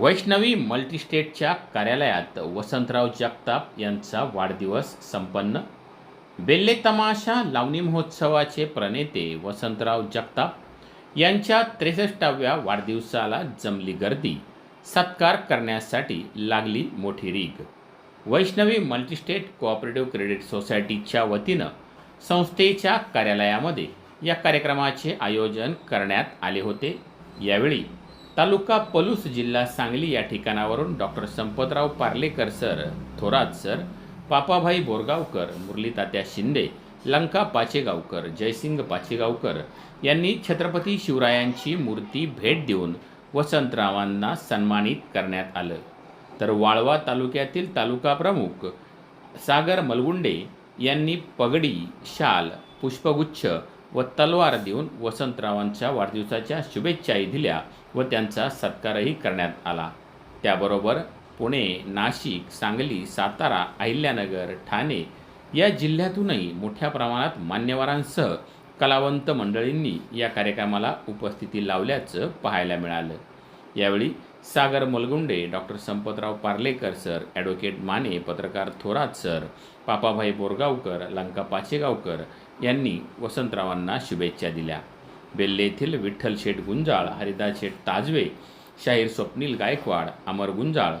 वैष्णवी मल्टीस्टेटच्या कार्यालयात वसंतराव जगताप यांचा वाढदिवस संपन्न. बेल्ले तमाशा लावणी महोत्सवाचे प्रणेते वसंतराव जगताप यांच्या त्रेसष्टाव्या वाढदिवसाला जमली गर्दी सत्कार करण्यासाठी लागली मोठी rig Vaishnavi multi state cooperative credit सोसायटीच्या वतीनं संस्थेच्या कार्यालयामध्ये या कार्यक्रमाचे आयोजन करण्यात आले होते. यावेळी तालुका पलूस जिल्हा सांगली या ठिकाणावरून doctor Sampatrao Parlekar sir Thorat sir Papabhai Borgaonkar Muralitatya Shinde Lanka Pachegaonkar Jaysing Pachegaonkar यांनी छत्रपती शिवरायांची मूर्ती भेट देऊन वसंतरावांना सन्मानित करण्यात आलं. तर वाळवा तालुक्यातील तालुका प्रमुख सागर मलगुंडे यांनी पगडी शाल पुष्पगुच्छ व तलवार देऊन वसंतरावांच्या वाढदिवसाच्या शुभेच्छाही दिल्या व त्यांचा सत्कारही करण्यात आला. त्याबरोबर पुणे नाशिक सांगली सातारा अहिल्यानगर ठाणे या जिल्ह्यातूनही मोठ्या प्रमाणात मान्यवरांसह कलावंत मंडळींनी या कार्यक्रमाला उपस्थिती लावल्याचं पाहायला मिळालं. यावेळी Sagar Malgunde doctor Sampatrao Parlekar sir advocate Mane पत्रकार थोरात सर पापाभाई बोरगावकर लंका पाचेगावकर यांनी वसंतरावांना शुभेच्छा दिल्या. बेल्ले येथील विठ्ठल शेठ गुंजाळ हरिदास शेठ ताजवे शाहीर स्वप्नील गायकवाड अमर गुंजाळ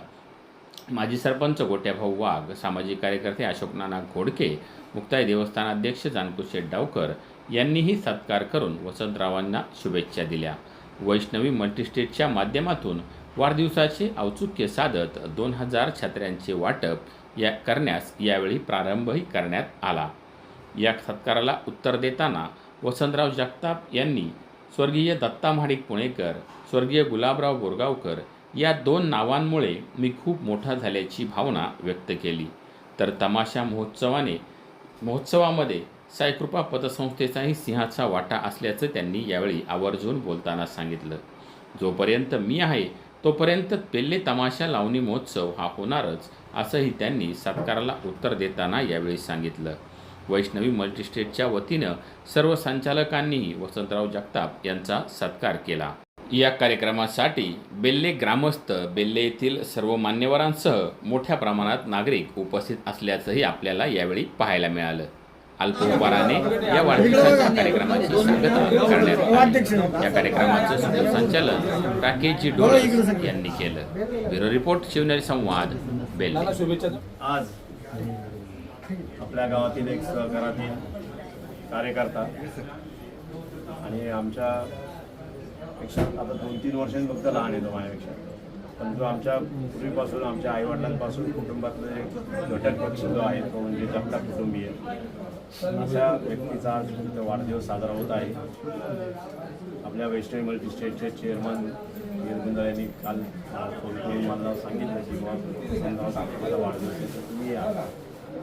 माजी सरपंच गोट्याभाऊ वाघ सामाजिक कार्यकर्ते अशोक नाना घोडके मुक्ताई देवस्थानाध्यक्ष जानकू शेठ डावकर यांनीही सत्कार करून वसंतरावांना शुभेच्छा दिल्या. वैष्णवी मल्टीस्टेटच्या माध्यमातून वाढदिवसाचे औत्सुक्य साधत दोन हजार छत्र्यांचे वाटप या करण्यास यावेळी प्रारंभही करण्यात आला. या सत्काराला उत्तर देताना वसंतराव जगताप यांनी स्वर्गीय दत्ता महाडिक पुणेकर स्वर्गीय गुलाबराव बोरगावकर या दोन नावांमुळे मी खूप मोठा झाल्याची भावना व्यक्त केली. तर तमाशा महोत्सवाने महोत्सवामध्ये साईकृपा पतसंस्थेचाही सिंहाचा वाटा असल्याचं त्यांनी यावेळी आवर्जून बोलताना सांगितलं. जोपर्यंत मी आहे तोपर्यंत पेल्ले तमाशा लावणी महोत्सव हा होणारच असंही त्यांनी सत्काराला उत्तर देताना यावेळी सांगितलं. वैष्णवी मल्टीस्टेटच्या वतीनं सर्व संचालकांनीही वसंतराव जगताप यांचा सत्कार केला. या कार्यक्रमासाठी बेल्ले ग्रामस्थ बेल्ले येथील सर्व मान्यवरांसह मोठ्या प्रमाणात नागरिक उपस्थित असल्याचंही आपल्याला यावेळी पाहायला मिळालं. अल्पोपहाराने या वाढदिवसाच्या कार्यक्रमाची सांगता करण्यात या कार्यक्रमाचं सूत्रसंचालन राकेशजी डोळे यांनी केलं. ब्युरो रिपोर्ट शिवनेरी संवाद बेल आज आपल्या गावातील एक सहकारातील कार्यकर्ता आणि आमच्या पेक्षा आता दोन तीन वर्षांनी फक्त लहान येतो माझ्यापेक्षा. पण जो आमच्या पूर्वीपासून आमच्या आईवडिलांपासून कुटुंबातला एक घटक पक्ष जो आहे तो म्हणजे जगताप कुटुंबीय. अशा व्यक्तीचा आज वाढदिवस साजरा होत आहे. आपल्या वेस्टर्न मल्टी स्टेटचे चेअरमन वीरगुंदर यांनी काल फोन करून मला सांगितलं की बाबा वाढदिवस आहे तर तुम्ही या.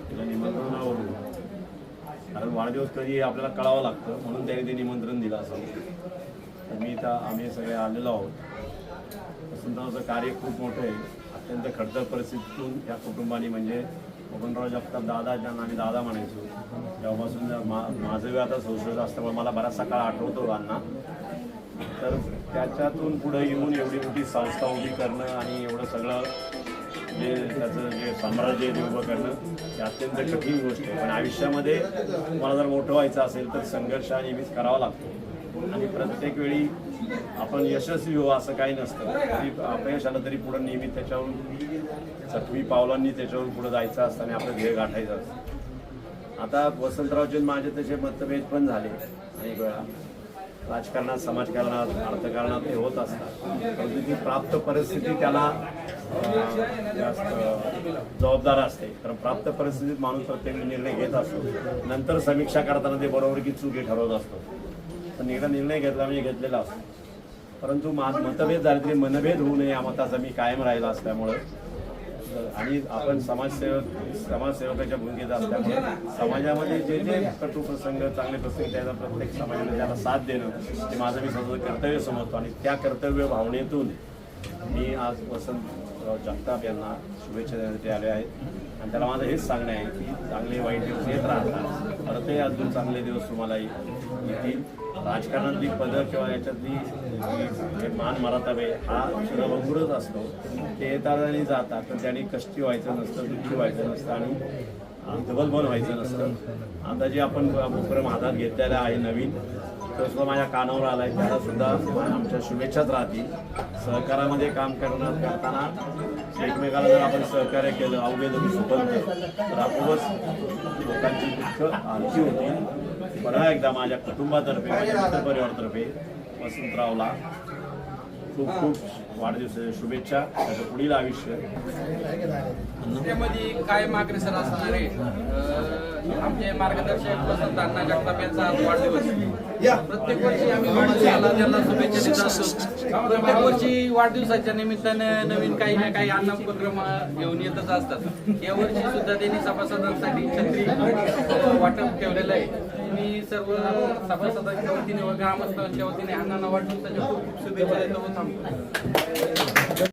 तुला निमंत्रणावरून कारण वाढदिवस कधी आपल्याला कळावं लागतं म्हणून त्यांनी ते निमंत्रण दिलं असं. तर मी तर आम्ही सगळे आलेलो आहोत. वसंतरावचं कार्य खूप मोठं आहे अत्यंत खडतर परिस्थितीतून या कुटुंबाने म्हणजे बबनराव जगताप दादा ज्यांना आम्ही दादा म्हणायचो. तेव्हापासून मा माझं वेळ आता संशोध असल्यामुळे मला बराचसा काळ आठवतो अण्णा तर त्याच्यातून पुढे येऊन एवढी मोठी संस्था उभी करणं आणि एवढं सगळं जे त्याचं जे साम्राज्य आहे ते उभं करणं हे अत्यंत कठीण गोष्ट आहे. पण आयुष्यामध्ये मला जर मोठं व्हायचं असेल तर संघर्ष नेहमीच करावा लागतो. आणि प्रत्येक वेळी आपण यशस्वी हो असं काही नसतं. तरी अपयश आलं तरी पुढं नेहमी त्याच्यावरून चटवी पावलांनी त्याच्यावरून पुढं जायचं असतं आणि आपलं ध्येय गाठायचं असतं. आता वसंतरावजी माझे त्याचे मतभेद पण झाले अनेक वेळा. राजकारणात समाजकारणात अर्थकारणात ते होत असतात. परंतु ती प्राप्त परिस्थिती त्याला जास्त जबाबदार असते. कारण प्राप्त परिस्थितीत माणूस प्रत्येक निर्णय घेत असतो. नंतर समीक्षा करताना ते बरोबर की चूक हे ठरवत असतो. पण एकदा निर्णय घेतला म्हणजे घेतलेला असतो. परंतु मा मतभेद झाले तरी मनभेद होऊ नये या मताचा मी कायम राहिला असल्यामुळं. आणि आपण समाजसेवक समाजसेवकाच्या भूमिकेत असल्यामुळे समाजामध्ये जे जे कटू प्रसंग चांगले प्रसंग त्याचा प्रत्येक समाजाने त्याला साथ देणं हे माझं मी स्वतःचं कर्तव्य समजतो. आणि त्या कर्तव्य भावनेतून मी आज वसंत जगताप यांना शुभेच्छा देण्यासाठी आले आहेत आणि त्याला माझं हेच सांगणं आहे की चांगले वाईट दिवस येत राहतात. परतही अजून चांगले दिवस तुम्हालाही येतील. राजकारणातली पदं किंवा याच्यातली जी- जे मान मरातावे हा क्षणभंगुरच असतो. ते येतात आणि जातात. तर त्याने कष्टी व्हायचं नसतं दुःखी व्हायचं नसतं आणि डबल व्हायचं नसतं. आता जे आपण उपक्रम हातात घेतलेला आहे नवीन तो सुद्धा माझ्या कानावर आला आहे त्याला सुद्धा आमच्या शुभेच्छाच राहतील. सहकारामध्ये काम करणार करताना एकमेकाला जर आपण सहकार्य केलं अवघे जर सुपंत तर आपोआपच लोकांची दुःख आरती होतील. पुन्हा एकदा माझ्या कुटुंबातर्फे माझ्या मित्र परिवारातर्फे वसंतरावला खूप खूप वाढदिवसाच्या शुभेच्छा त्याचं पुढील आयुष्य. त्यामध्ये कायम अग्रेसर असणारे अं, आमचे मार्गदर्शक वसंत अण्णा जगताप यांचा वाढदिवस. प्रत्येक वर्षी आम्ही वाढदिवसाला त्यांना शुभेच्छा देत असतो. प्रत्येक वर्षी वाढदिवसाच्या निमित्तानं नवीन काही ना काही अन्न उपक्रम घेऊन येतच असतात. या वर्षी सुद्धा त्यांनी सभासदांसाठी छत्री वाटप ठेवलेलं आहे. मी सर्व सभासदांच्या वतीने व ग्रामस्थांच्या वतीने अण्णांना वाढदिवसाच्या खूप खूप शुभेच्छा देतो थांबतो.